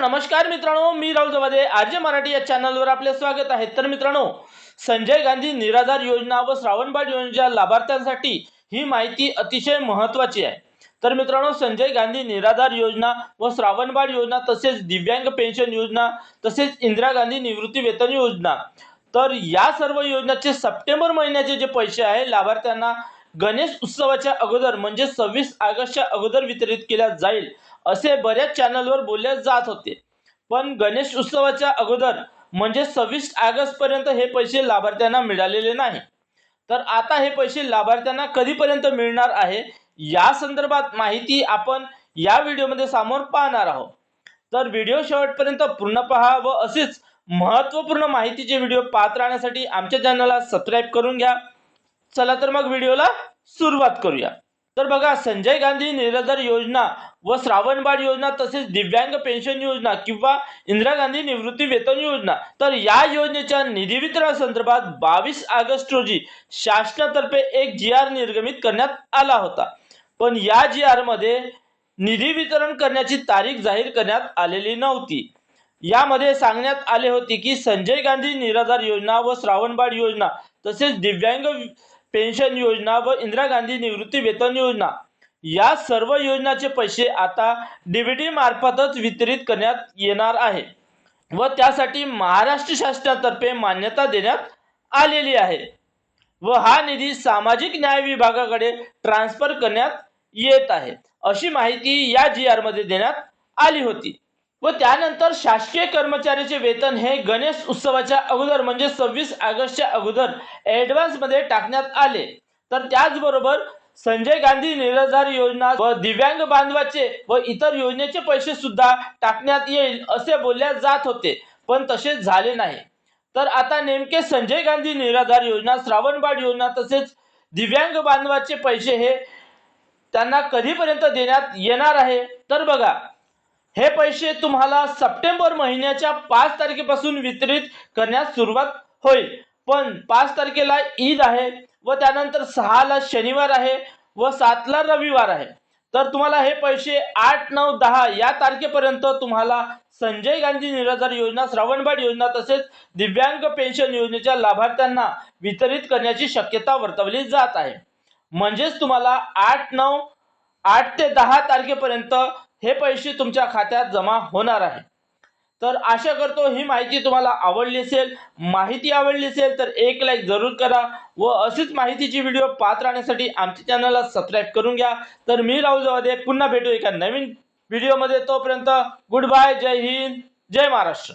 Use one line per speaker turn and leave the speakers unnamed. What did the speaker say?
नमस्कार मित्रांनो मी राहुल जवादे. आर्य मराठी या चॅनलवर आपले स्वागत आहे. तर मित्रांनो संजय गांधी निराधार योजना व श्रावणबाळ योजनेच्या लाभार्थ्यांसाठी ही माहिती अतिशय महत्त्वाची आहे. तर मित्रांनो संजय गांधी निराधार योजना व श्रावणबाळ योजना तसेच दिव्यांग पेन्शन योजना तसेच इंदिरा गांधी निवृत्ती वेतन योजना. तर या सर्व योजनाचे सप्टेंबर महिन्याचे जे पैसे आहे लाभार्थ्यांना गणेश उत्सवाच्या अगोदर म्हणजे सव्वीस ऑगस्टच्या अगोदर वितरित केल्या जाईल असे बऱ्याच चॅनलवर बोलले जात होते. पण गणेश उत्सवाच्या अगोदर म्हणजे सव्वीस ऑगस्ट पर्यंत हे पैसे लाभार्थ्यांना मिळालेले नाही. तर आता हे पैसे लाभार्थ्यांना कधीपर्यंत मिळणार आहे या संदर्भात माहिती आपण या व्हिडिओमध्ये समोर पाहणार आहोत. तर व्हिडिओ शेवटपर्यंत पूर्ण पहा व असेच महत्त्वपूर्ण माहितीचे व्हिडिओ पाहत राहण्यासाठी आमच्या चॅनलला सबस्क्राईब करून घ्या. चला तर मग व्हिडिओला सुरुवात करूया. तर बघा संजय गांधी निराधार योजना व श्रावणबाळ योजना तसेच दिव्यांग पेन्शन योजना किंवा इंदिरा गांधी निवृत्ती वेतन योजना तर या योजनेच्या निधी वितरणासंदर्भात बावीस ऑगस्ट रोजी शासनातर्फे एक जी आर निर्गमित करण्यात आला होता. पण या जी आरमध्ये निधी वितरण करण्याची तारीख जाहीर करण्यात आलेली नव्हती. यामध्ये सांगण्यात आले होते की संजय गांधी निराधार योजना व श्रावणबाळ योजना तसेच दिव्यांग पेन्शन योजना व इंदिरा गांधी निवृत्ती वेतन योजना. या सर्व योजनाचे पैसे आता डीबीटी मार्फतच वितरित करण्यात येणार आहे व त्यासाठी महाराष्ट्र शासनातर्फे मान्यता देण्यात आलेली आहे व हा निधी सामाजिक न्याय विभागाकडे ट्रान्सफर करण्यात येत आहे अशी माहिती या जी आरमध्ये देण्यात आली होती. व त्यानंतर शासकीय कर्मचाऱ्याचे वेतन हे गणेश उत्सवाच्या अगोदर म्हणजे सव्वीस ऑगस्टच्या अगोदर ॲडव्हान्समध्ये टाकण्यात आले. तर त्याचबरोबर संजय गांधी निराधार योजना व दिव्यांग बांधवाचे व इतर योजनेचे पैसे सुद्धा टाकण्यात येईल असे बोलल्या जात होते पण तसे झाले नाही. तर आता नेमके संजय गांधी निराधार योजना श्रावणबाड योजना तसेच दिव्यांग बांधवाचे पैसे हे त्यांना कधीपर्यंत देण्यात येणार आहे? तर बघा हे पैसे तुम्हाला सप्टेंबर महिन्याच्या पाच तारखेपासून वितरित करण्यास सुरुवात होईल. पण पाच तारखेला ईद आहे व त्यानंतर सहाला शनिवार आहे व सातला रविवार आहे. तर तुम्हाला हे पैसे आठ नऊ दहा या तारखेपर्यंत तुम्हाला संजय गांधी निराधार योजना श्रावणबाड योजना तसेच दिव्यांग पेन्शन योजनेच्या लाभार्थ्यांना वितरित करण्याची शक्यता वर्तवली जात आहे. म्हणजेच तुम्हाला आठ नऊ आठ ते दहा तारखेपर्यंत हे पैसे तुमच्या खात्यात जमा होणार आहे. तर आशा करतो ही माहिती तुम्हाला आवडली असेल माहिती आवडली असेल तर एक लाईक जरूर करा व अशीच माहितीची व्हिडिओ पाहत राहण्यासाठी आमच्या चॅनलला सबस्क्राईब करून घ्या. तर मी राहुल जवादे पुन्हा भेटू एका नवीन व्हिडिओमध्ये तोपर्यंत गुड बाय जय हिंद जय महाराष्ट्र.